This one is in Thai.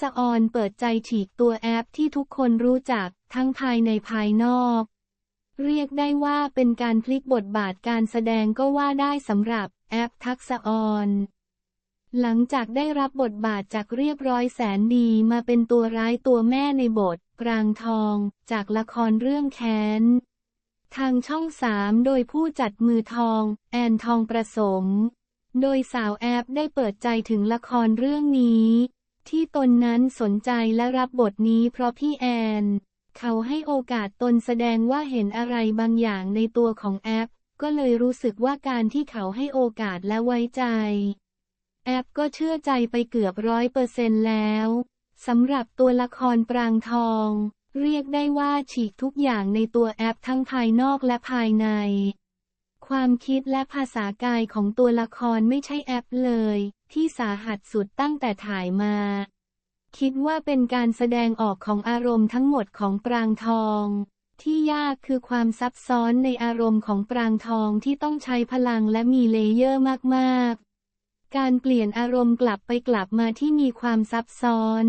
ษออนเปิดใจฉีกตัวแอปที่ทุกคนรู้จักทั้งภายในภายนอก เรียกได้ว่าเป็นการพลิกบทบาทการแสดงก็ว่าได้สำหรับแอปทักษออนหลังจากได้รับบทบาทจากเรียบร้อยแสนดีมาเป็นตัวร้ายตัวแม่ในบทปรางทอง จากละครเรื่องแค้น ทางช่องสามโดยผู้จัดมือทอง แอนทองประสม โดยสาวแอปได้เปิดใจถึงละครเรื่องนี้ ที่ตนนั้นสนใจและรับบทนี้เพราะพี่แอน เขาให้โอกาสตนแสดงว่าเห็นอะไรบางอย่างในตัวของแอป ก็เลยรู้สึกว่าการที่เขาให้โอกาสและไว้ใจ แอปก็เชื่อใจไปเกือบร้อยเปอร์เซ็นต์แล้วสำหรับตัวละครปรางทอง เรียกได้ว่าฉีกทุกอย่างในตัวแอปทั้งภายนอกและภายใน ความคิดและภาษากายของตัวละครไม่ใช่แอปเลย ที่สาหัสสุดตั้งแต่ถ่ายมา คิดว่าเป็นการแสดงออกของอารมณ์ทั้งหมดของปรางทอง ที่ยากคือความซับซ้อนในอารมณ์ของปรางทองที่ต้องใช้พลังและมีเลเยอร์มากๆ การเปลี่ยนอารมณ์กลับไปกลับมาที่มีความซับซ้อน